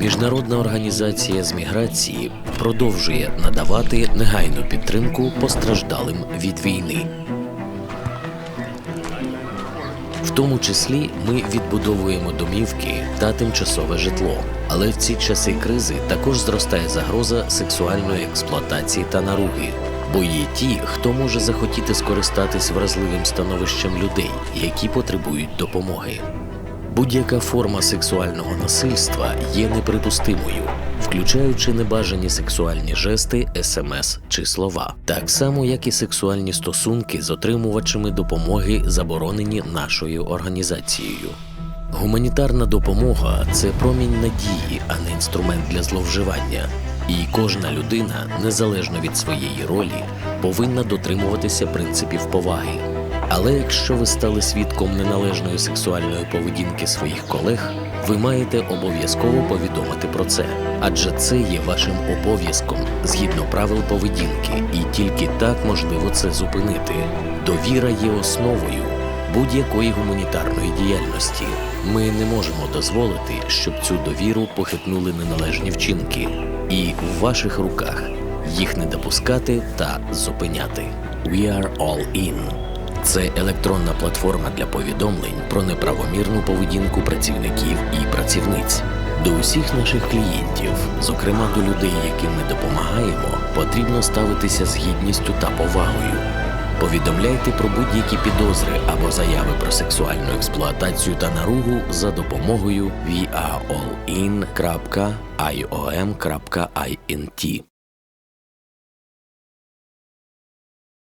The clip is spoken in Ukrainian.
Міжнародна організація з міграції продовжує надавати негайну підтримку постраждалим від війни. В тому числі ми відбудовуємо домівки та тимчасове житло. Але в ці часи кризи також зростає загроза сексуальної експлуатації та наруги. Бо є ті, хто може захотіти скористатись вразливим становищем людей, які потребують допомоги. Будь-яка форма сексуального насильства є неприпустимою, включаючи небажані сексуальні жести, смс чи слова, так само як і сексуальні стосунки з отримувачами допомоги, заборонені нашою організацією. Гуманітарна допомога це промінь надії, а не інструмент для зловживання. І кожна людина, незалежно від своєї ролі, повинна дотримуватися принципів поваги. Але якщо ви стали свідком неналежної сексуальної поведінки своїх колег, ви маєте обов'язково повідомити про це, адже це є вашим обов'язком згідно правил поведінки, і тільки так можливо це зупинити. Довіра є основою будь-якої гуманітарної діяльності. Ми не можемо дозволити, щоб цю довіру похитнули неналежні вчинки, і в ваших руках їх не допускати та зупиняти. We are all in. Це електронна платформа для повідомлень про неправомірну поведінку працівників і працівниць. До усіх наших клієнтів, зокрема до людей, яким ми допомагаємо, потрібно ставитися з гідністю та повагою. Повідомляйте про будь-які підозри або заяви про сексуальну експлуатацію та наругу за допомогою viaallin.iom.int.